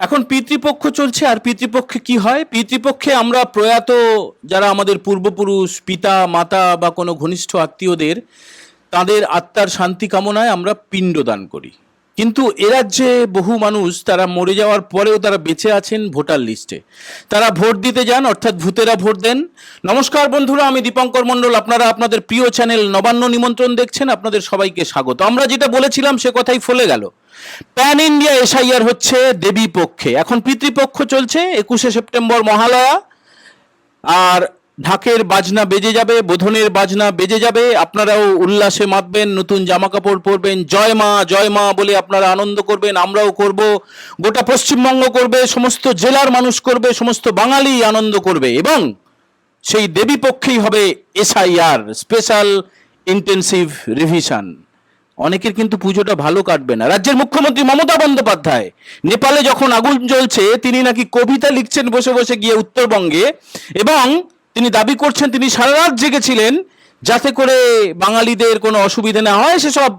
এখন পিতৃপক্ষ চলছে, আর পিতৃপক্ষে কি হয়? পিতৃপক্ষে আমরা প্রয়াত যারা আমাদের পূর্বপুরুষ, পিতা, মাতা বা কোনো ঘনিষ্ঠ আত্মীয়দের, তাদের আত্মার শান্তি কামনায় আমরা পিণ্ড দান করি। কিন্তু এ রাজ্যে বহু মানুষ তারা মরে যাওয়ার পরেও তারা বেঁচে আছেন ভোটার লিস্টে। তারা ভোট দিতে যান, অর্থাৎ ভূতেরা ভোট দেন। নমস্কার বন্ধুরা, আমি দীপঙ্কর মণ্ডল। আপনারা আপনাদের প্রিয় চ্যানেল নবান্ন নিমন্ত্রণ দেখছেন। আপনাদের সবাইকে স্বাগত। আমরা যেটা বলেছিলাম সে কথাই ফলে গেল। প্যান ইন্ডিয়া এসআইআর হচ্ছে দেবী পক্ষে। এখন পিতৃপক্ষ চলছে, একুশে সেপ্টেম্বর মহালয়া। আর ঢাকের বাজনা বেজে যাবে, বোধনের বাজনা বেজে যাবে। আপনারাও উল্লাসে মাতবেন, নতুন জামা কাপড় পরবেন। জয় মা জয় মা বলে আপনারা আনন্দ করবেন, আমরাও করব। গোটা পশ্চিমবঙ্গ করবে, সমস্ত জেলার মানুষ করবে, সমস্ত বাঙালি আনন্দ করবে এবং সেই দেবী পক্ষেই হবে এসআইআর, স্পেশাল ইন্টেন্সিভ রিভিশন। অনেকের কিন্তু পুজোটা ভালো কাটবে না। রাজ্যের মুখ্যমন্ত্রী মমতা বন্দ্যোপাধ্যায়, নেপালে যখন আগুন জ্বলছে, তিনি নাকি কবিতা লিখছেন বসে বসে গিয়ে উত্তরবঙ্গে এবং তিনি দাবি করছেন, তিনি সারা রাত জেগেছিলেন যাতে করে বাঙালিদের কোনো অসুবিধে না হয়। সেসব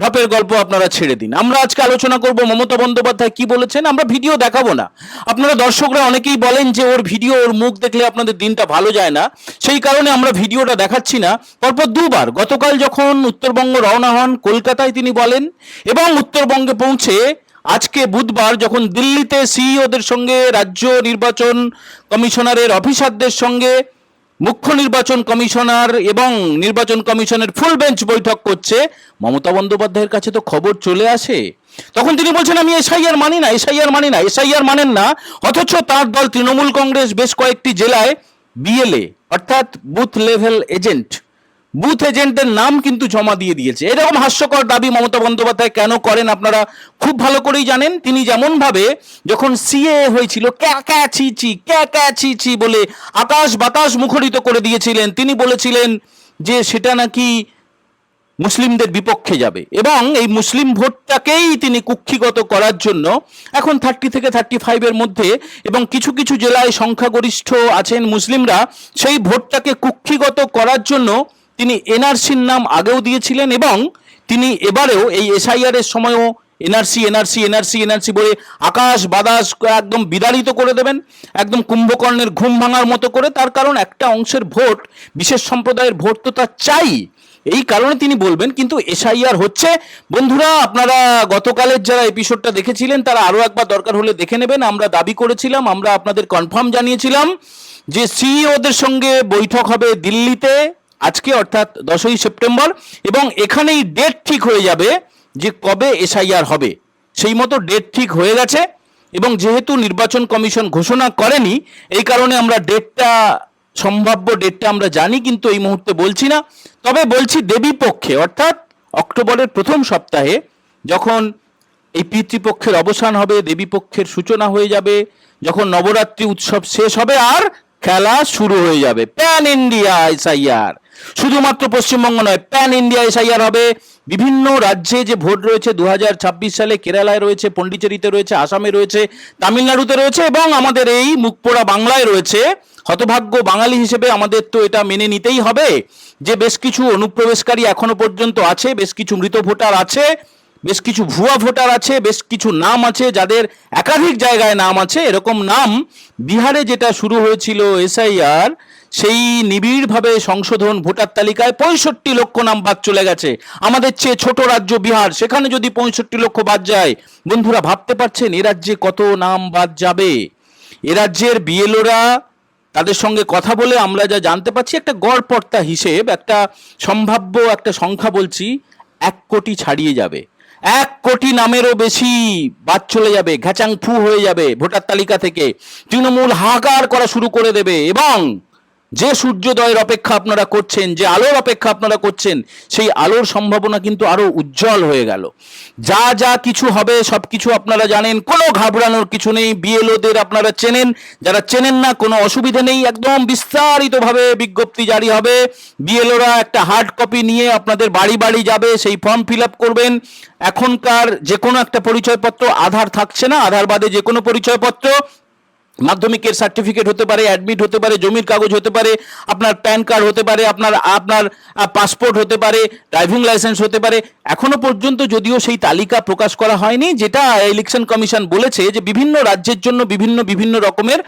ঢপের গল্প আপনারা ছেড়ে দিন। আমরা আজকে আলোচনা করব মমতা বন্দ্যোপাধ্যায় কি বলেছেন, আমরা ভিডিও দেখাবো না। আপনারা দর্শকরা অনেকেই বলেন যে ওর ভিডিও, ওর মুখ দেখলে আপনাদের দিনটা ভালো যায় না। সেই কারণে আমরা ভিডিওটা দেখাচ্ছি না। পরপর দুবার, গতকাল যখন উত্তরবঙ্গ রওনা হন, কলকাতায় তিনি বলেন, এবং উত্তরবঙ্গে পৌঁছে আজকে বুধবার যখন দিল্লিতে সিইওদের সঙ্গে রাজ্য নির্বাচন কমিশনারের অফিসারদের সঙ্গে মুখ্য নির্বাচন কমিশনার এবং নির্বাচন কমিশনের ফুল বেঞ্চ বৈঠক করছে। মমতা বন্দ্যোপাধ্যায়ের কাছে তো খবর চলে আসে। তখন তিনি বলছেন, আমি এসআইআর মানি না, এসআইআর মানি না, এসআইআর মানেন না। অথচ তার দল তৃণমূল কংগ্রেস বেশ কয়েকটি জেলায় বিএলএ, অর্থাৎ বুথ লেভেল এজেন্ট। বুথ এজেন্টের নাম কিন্তু জমা দিয়ে দিয়েছে। এরকম হাস্যকর দাবি মমতা বন্দ্যোপাধ্যায় কেন করেন আপনারা খুব ভালো করেই জানেন। তিনি যেমন ভাবে যখন সিএ হয়েছিল, ক্যা ক্যা, ছি ছি, ক্যা ক্যা, ছি ছি বলে আকাশ বাতাস মুখরিত করে দিয়েছিলেন, তিনি বলেছিলেন যে সেটা নাকি মুসলিমদের বিপক্ষে যাবে। এবং এই মুসলিম ভোটটাকেই তিনি কুক্ষিগত করার জন্য এখন থার্টি থেকে থার্টি ফাইভের মধ্যে এবং কিছু কিছু জেলায় সংখ্যাগরিষ্ঠ আছেন মুসলিমরা, সেই ভোটটাকে কুক্ষিগত করার জন্য তিনি এনআরসির নাম আগেও দিয়েছিলেন এবং তিনি এবারেও এই এসআইআর এর সময়ও এনআরসি এনআরসি এনআরসি এনআরসি বলে আকাশ বাতাস একদম বিদারিত করে দেবেন, একদম কুম্ভকর্ণের ঘুম ভাঙার মতো করে। তার কারণ একটা অংশের ভোট, বিশেষ সম্প্রদায়ের ভোট তো তার চাই। এই কারণে তিনি বলবেন, কিন্তু এসআইআর হচ্ছে। বন্ধুরা, আপনারা গতকালের যারা এপিসোডটা দেখেছিলেন, তারা আরও একবার দরকার হলে দেখে নেবেন। আমরা দাবি করেছিলাম, আমরা আপনাদের কনফার্ম জানিয়েছিলাম যে সিইওদের সঙ্গে বৈঠক হবে দিল্লিতে। আজকে অর্থাৎ দশই সেপ্টেম্বর এবং এখানেই ডেট ঠিক হয়ে যাবে যে কবে এসআইআর হবে। সেই মতো ডেট ঠিক হয়ে গেছে এবং যেহেতু নির্বাচন কমিশন ঘোষণা করেনি, এই কারণে আমরা ডেটটা সম্ভাব্য ডেটটা আমরা জানি কিন্তু এই মুহূর্তে বলছি না। তবে বলছি দেবী পক্ষে, অর্থাৎ অক্টোবরের প্রথম সপ্তাহে যখন এই পিতৃপক্ষের অবসান হবে, দেবী পক্ষের সূচনা হয়ে যাবে, যখন নবরাত্রি উৎসব শেষ হবে আর খেলা শুরু হয়ে যাবে। প্যান ইন্ডিয়া এসআইআর শুধুমাত্র পশ্চিমবঙ্গ নয় প্যান ইন্ডিয়া এসআইআর হবে। বিভিন্ন রাজ্যে যে ভোট রয়েছে দু হাজার ছাব্বিশ সালে কেরালায় রয়েছে পন্ডিচেরিতে রয়েছে, আসামে রয়েছে, তামিলনাড়ুতে রয়েছে এবং আমাদের এই মুখপোড়া বাংলায় রয়েছে। হতভাগ্য বাঙালি হিসেবে আমাদের তো এটা মেনে নিতেই হবে যে বেশ কিছু অনুপ্রবেশকারী এখনও পর্যন্ত আছে, বেশ কিছু মৃত ভোটার আছে, বেশ কিছু ভুয়া ভোটার আছে, বেশ কিছু নাম আছে যাদের একাধিক জায়গায় নাম আছে। এরকম নাম বিহারে যেটা শুরু হয়েছিল এসআইআর সেই নিবিড়ভাবে সংশোধন ভোটার তালিকায় পঁয়ষট্টি লক্ষ নাম বাদ চলে গেছে। আমাদের চেয়ে ছোট রাজ্য বিহার, সেখানে যদি পঁয়ষট্টি লক্ষ বাদ যায়, বন্ধুরা ভাবতে পারছেন এ রাজ্যে কত নাম বাদ যাবে? এ রাজ্যের বিএলওরা তাদের সঙ্গে কথা বলে আমরা যা জানতে পারছি, একটা গড়পড়তা হিসেব, একটা সম্ভাব্য একটা সংখ্যা বলছি, এক কোটি ছাড়িয়ে যাবে। এক কোটি নামেরও বেশি বাদ চলে যাবে, ঘ্যাচাং ফু হয়ে যাবে ভোটার তালিকা থেকে। তৃণমূল হাহাকার করা শুরু করে দেবে এবং যে সূর্যোদয়ের অপেক্ষা আপনারা করছেন, যে আলোর অপেক্ষা আপনারা করছেন, সেই আলোর সম্ভাবনা কিন্তু আরও উজ্জ্বল হয়ে গেল। যা যা কিছু হবে, সব কিছু আপনারা জানেন, কোনো ঘাবড়ানোর কিছু নেই। বিএলওদের আপনারা চেনেন, যারা চেনেন না, কোনো অসুবিধা নেই। একদম বিস্তারিতভাবে বিজ্ঞপ্তি জারি হবে। বিএলওরা একটা হার্ড কপি নিয়ে আপনাদের বাড়ি বাড়ি যাবে, সেই ফর্ম ফিল আপ করবেন। এখনকার যে কোনো একটা পরিচয়পত্র, আধার থাকছে না, আধার বাদে যে কোনো পরিচয়পত্র মাধ্যমিকের সার্টিফিকেট হতে পারে অ্যাডমিট হতে পারে, জমির কাগজ হতে পারে, আপনার প্যান কার্ড হতে পারে, আপনার আপনার পাসপোর্ট হতে পারে ড্রাইভিং লাইসেন্স হতে পারে। এখনও পর্যন্ত যদিও সেই তালিকা প্রকাশ করা হয়নি, যেটা ইলেকশন কমিশন বলেছে যে বিভিন্ন রাজ্যের জন্য বিভিন্ন বিভিন্ন রকমের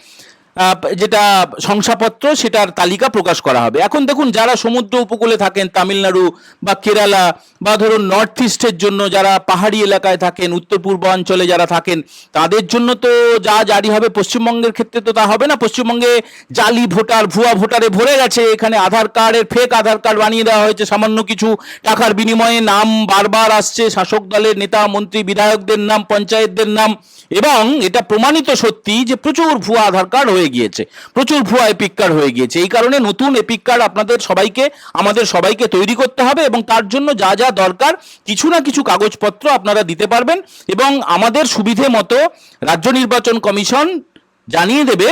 যেটা শংসাপত্র সেটার তালিকা প্রকাশ করা হবে। এখন দেখুন, যারা সমুদ্র উপকূলে থাকেন, তামিলনাড়ু বা কেরালা বা ধরুন নর্থ ইস্টের জন্য যারা পাহাড়ি এলাকায় থাকেন, উত্তর পূর্বাঞ্চলে যারা থাকেন, তাদের জন্য তো যা জারি হবে পশ্চিমবঙ্গের ক্ষেত্রে তো তা হবে না। পশ্চিমবঙ্গে জালি ভোটার, ভুয়া ভোটারে ভরে গেছে। এখানে আধার কার্ডের ফেক আধার কার্ড বানিয়ে দেওয়া হয়েছে। সামান্য কিছু টাকার বিনিময়ে নাম বারবার আসছে। শাসক দলের নেতা, মন্ত্রী, বিধায়কদের নাম, পঞ্চায়েতদের নাম এবং এটা প্রমাণিত সত্যি যে প্রচুর ভুয়া আধার কার্ড হয়ে গিয়েছে। প্রচুর ভুয়া এপিক কার্ড হয়ে গিয়েছে। এই কারণে নতুন এপিক কার্ড আপনাদের সবাইকে, আমাদের সবাইকে তৈরি করতে হবে এবং তার জন্য যা যা দরকার কিছু না কিছু কাগজপত্র আপনারা দিতে পারবেন এবং আমাদের সুবিধে মতো রাজ্য নির্বাচন কমিশন জানিয়ে দেবে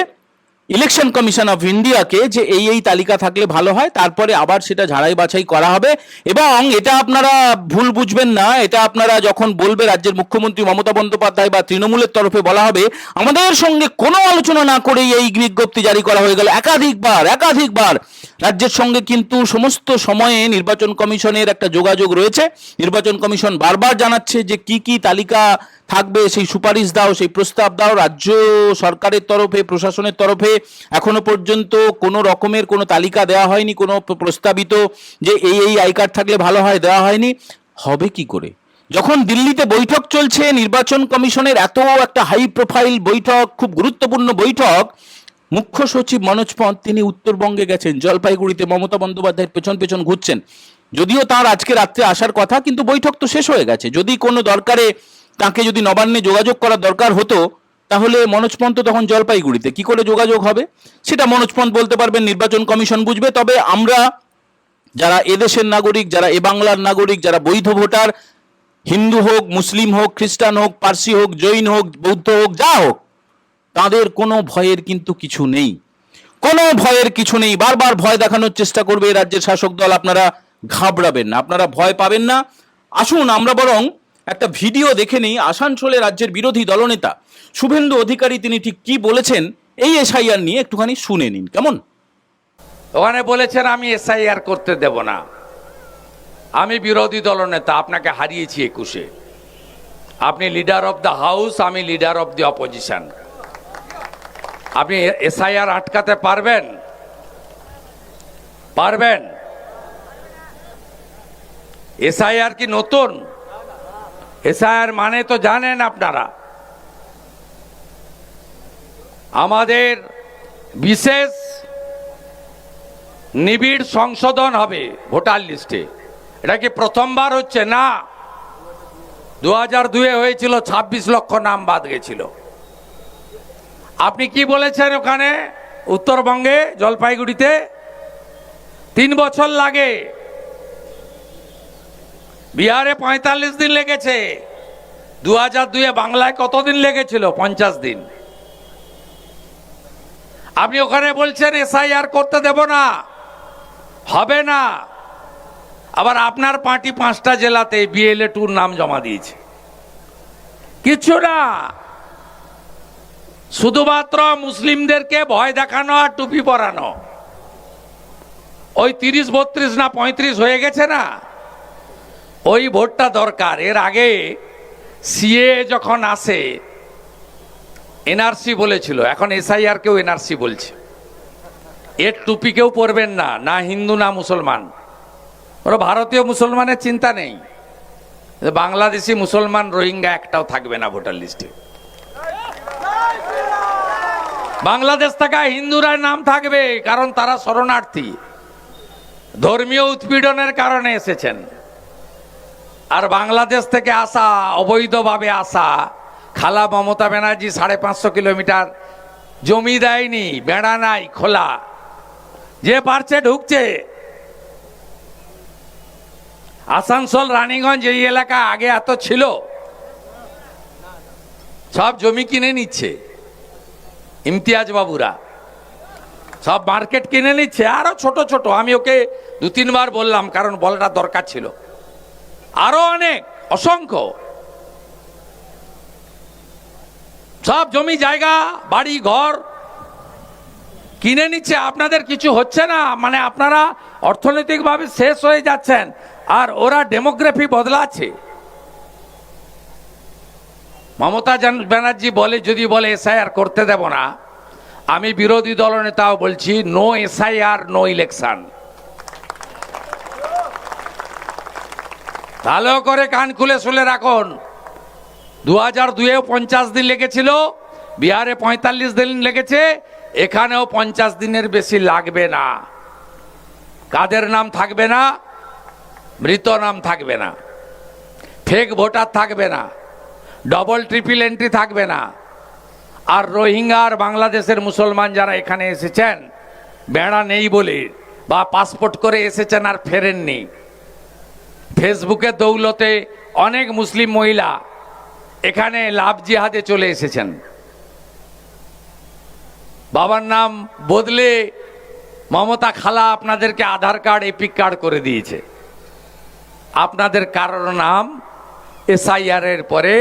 ইলেকশন কমিশন অফ ইন্ডিয়াকে যে এই এই তালিকা থাকলে ভালো হয়, তারপরে আবার সেটা ঝাড়াই বাছাই করা হবে। এবং এটা আপনারা ভুল বুঝবেন না, এটা আপনারা যখন বলবে রাজ্যের মুখ্যমন্ত্রী মমতা বন্দ্যোপাধ্যায় বা তৃণমূলের তরফে বলা হবে, আমাদের সঙ্গে কোনো আলোচনা না করেই এই বিজ্ঞপ্তি জারি করা হয়ে গেল। একাধিকবার একাধিকবার রাজ্যের সঙ্গে কিন্তু সমস্ত সময়ে নির্বাচন কমিশনের একটা যোগাযোগ রয়েছে। নির্বাচন কমিশন বারবার জানাচ্ছে যে কি কি তালিকা থাকবে, সেই সুপারিশ দাও, সেই প্রস্তাব দাও, রাজ্য সরকারের তরফে, প্রশাসনের তরফে। এখনও পর্যন্ত কোনো রকমের কোনো তালিকা দেওয়া হয়নি, কোনো প্রস্তাবিত যে এই এই আই কার্ড থাকলে ভালো হয়, দেওয়া হয়নি। হবে কি করে? যখন দিল্লিতে বৈঠক চলছে, নির্বাচন কমিশনের এত একটা হাই প্রোফাইল বৈঠক, খুব গুরুত্বপূর্ণ বৈঠক, মুখ্য সচিব মনোজ পন্থ, তিনি উত্তরবঙ্গে গেছেন, জলপাইগুড়িতে মমতা বন্দ্যোপাধ্যায়ের পেছন পেছন ঘুরছেন। যদিও তার আজকে রাত্রে আসার কথা, কিন্তু বৈঠক তো শেষ হয়ে গেছে। যদি কোনো দরকারে তাকে যদি নবান্নে যোগাযোগ করার দরকার হতো, তাহলে মনোজ পন্থ তখন জলপাইগুড়িতে। কি করে যোগাযোগ হবে? সেটা মনোজ পন্থ বলতে পারবেন, নির্বাচন কমিশন বুঝবে। তবে আমরা যারা এদেশের নাগরিক, যারা এ বাংলার নাগরিক, যারা বৈধ ভোটার, হিন্দু হোক, মুসলিম হোক, খ্রিস্টান হোক, পার্সি হোক, জৈন হোক, বৌদ্ধ হোক, যা হোক, তাদের কোনো ভয়ের কিন্তু কিছু নেই। কোনো ভয়ের কিছু নেই। বারবার ভয় দেখানোর চেষ্টা করবে রাজ্যের শাসক দল। আপনারা ঘাবড়াবেন না। আপনারা ভয় পাবেন না। আসুন, আমরা বরং একটা ভিডিও দেখে নিই, আসানসোলে রাজ্যের বিরোধী দলনেতা। শুভেন্দু অধিকারী তিনি ঠিক কি বলেছেন, এই এসআইআর নিয়ে একটুখানি শুনে নিন, কেমন? ওখানে বলেছেন, আমি এসআইআর করতে দেব না। আমি বিরোধী দলনেতা, আপনাকে হারিয়েছি একুশে। আপনি লিডার অফ দ্য হাউস আমি লিডার অফ দি অপোজিশন আপনি এসআইআর আটকাতে পারবেন? পারবেন? এসআইআর কি নতুন? এসআইআর মানে তো জানেন আপনারা। আমাদের বিশেষ নিবিড় সংশোধন হবে ভোটার লিস্টে। এটা কি প্রথমবার হচ্ছে? না। দু হাজার দুয়ে হয়েছিল ২৬ লক্ষ নাম বাদ গেছিল। আপনি কি বলেছেন ওখানে? উত্তরবঙ্গে, জলপাইগুড়িতে? তিন বছর লাগে। বিহারে পঁয়তাল্লিশ দিন লেগেছে। দু হাজার দুয়ে বাংলায় কতদিন লেগেছিল? পঞ্চাশ দিন। আপনি ওখানে বলছেন, এসআইআর করতে দেব না। হবে না। আবার আপনার পার্টি পাঁচটা জেলাতে বিএলএ টুর নাম জমা দিয়েছে। কিছু না। শুধুমাত্র মুসলিমদেরকে ভয় দেখানো আর টুপি পরানো। ওই তিরিশ, বত্রিশ না পঁয়ত্রিশ হয়ে গেছে না? ওই ভোটটা দরকার। এর আগে সিএ যখন আসে, এনআরসি বলেছিল, এখন এসআইআর কেউ এনআরসি বলছে। এর টুপি কেউ পরবেন না না হিন্দু, না মুসলমান। ওরা ভারতীয় মুসলমানের চিন্তা নেই। বাংলাদেশি মুসলমান, রোহিঙ্গা একটাও থাকবে না ভোটার লিস্টে। বাংলাদেশ থাকা হিন্দুরা নাম থাকবে, কারণ তারা শরণার্থী। ধর্মীয় উৎপীড়নের কারণে এসেছেন। আর বাংলাদেশ থেকে আসা, অবৈধভাবে আসা, খালা মমতা ব্যানার্জি সাড়ে পাঁচশো কিলোমিটার জমি দেয়নি, বেড়া নাই, খোলা। যে পারছে ঢুকছে। আসানসোল, রানীগঞ্জ এই এলাকা আগে এত ছিল। সব জমি কিনে নিচ্ছে। ইমতিয়াজ বাবুরা। সব মার্কেট কিনে নিচ্ছে। আরও ছোট ছোট। আমি ওকে দু তিনবার বললাম, কারণ বলাটা দরকার ছিল। আরও অনেক, অসংখ্য। সব জমি, জায়গা, বাড়ি, ঘর কিনে নিচ্ছে, আপনাদের কিছু হচ্ছে না মানে আপনারা অর্থনৈতিকভাবে শেষ হয়ে যাচ্ছেন, আর ওরা ডেমোগ্রাফি বদলাচ্ছে। মমতা ব্যানার্জি বলে, যদি বলে, এসআইআর করতে দেব না, আমি বিরোধী দলনেতাও বলছি নো এসআইআর নো ইলেকশন ভালো করে কান খুলে শুলে রাখুন। দু হাজার দুয়েও পঞ্চাশ দিন লেগেছিল, বিহারে পঁয়তাল্লিশ দিন লেগেছে, এখানেও পঞ্চাশ দিনের বেশি লাগবে না। কাদের নাম থাকবে না? মৃত নাম থাকবে না। ফেক ভোটার থাকবে না। ডবল, ট্রিপল এন্ট্রি থাকবে না। আর রোহিঙ্গা আর বাংলাদেশের মুসলমান যারা এখানে এসেছেন, বেড়া নেই বলে বা পাসপোর্ট করে এসেছেন আর ফেরেননি। ফেসবুকে দৌলতে অনেক মুসলিম মহিলা এখানে লাভ জিহাদে চলে এসেছেন। বাবার নাম বদলে মমতা খালা আপনাদেরকে আধার কার্ড এপিক কার্ড করে দিয়েছে। আপনাদের কারোর নাম এসআইআর এর পরে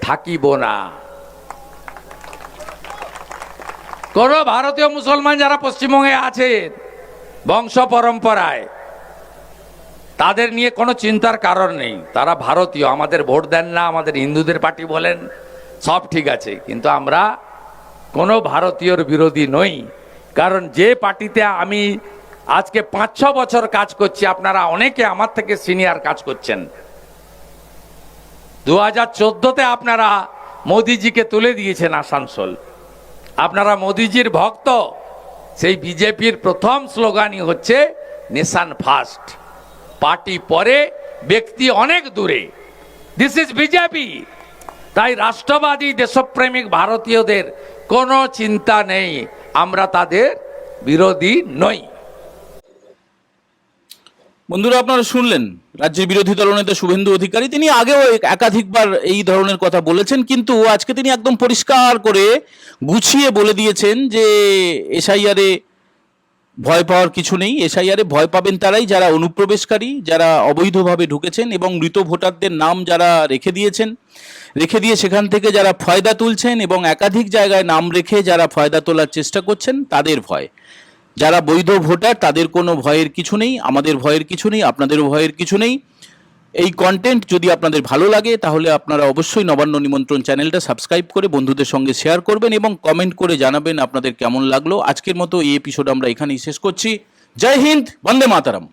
থাকিব না। কোন ভারতীয় মুসলমান যারা পশ্চিমবঙ্গে আছেন বংশ পরম্পরায় তাদের নিয়ে কোনো চিন্তার কারণ নেই। তারা ভারতীয়, আমাদের ভোট দেন না, আমাদের হিন্দুদের পার্টি বলেন, সব ঠিক আছে। কিন্তু আমরা কোনো ভারতীয়র বিরোধী নই। কারণ যে পার্টিতে আমি আজকে পাঁচ ছ বছর কাজ করছি, আপনারা অনেকে আমার থেকে সিনিয়র কাজ করছেন। দু হাজার চোদ্দোতে আপনারা মোদিজিকে তুলে দিয়েছেন আসানসোল। আপনারা মোদিজির ভক্ত। সেই বিজেপির প্রথম স্লোগানই হচ্ছে, নেশান ফার্স্ট পার্টি পরে ব্যক্তি অনেক দূরে। দিস ইজ বিজেপি তাই রাষ্ট্রবাদী দেশপ্রেমিক ভারতীয়দের কোনো চিন্তা নেই, আমরা তাদের বিরোধী নই। বন্ধুরা, আপনারা শুনলেন রাজ্যের বিরোধী দলনেতা শুভেন্দু অধিকারী। তিনি আগেও এক- একাধিকবার এই ধরনের কথা বলেছেন, কিন্তু আজকে তিনি একদম পরিষ্কার করে গুছিয়ে বলে দিয়েছেন যে এসআইআরে ভয় পাওয়ার কিছু নেই। এসআইআরে ভয় পাবেন তারাই যারা অনুপ্রবেশকারী, যারা অবৈধভাবে ঢুকেছেন এবং মৃত ভোটারদের নাম যারা রেখে দিয়েছেন। রেখে দিয়ে সেখান থেকে যারা ফয়দা তুলছেন এবং একাধিক জায়গায় নাম রেখে যারা ফয়দা তোলার চেষ্টা করছেন, তাদের ভয়। যারা বৈধ ভোটার, তাদের কোনো ভয়ের কিছু নেই। আমাদের ভয়ের কিছু নেই, আপনাদেরও ভয়ের কিছু নেই। এই কন্টেন্ট যদি আপনাদের ভালো লাগে, তাহলে আপনারা অবশ্যই নবান্ন নিমন্ত্রণ চ্যানেলটা সাবস্ক্রাইব করে বন্ধুদের সঙ্গে শেয়ার করবেন এবং কমেন্ট করে জানাবেন আপনাদের কেমন লাগল। আজকের মতো এই এপিসোড আমরা এখানেই শেষ করছি। জয় হিন্দ, বন্দে মাতারাম।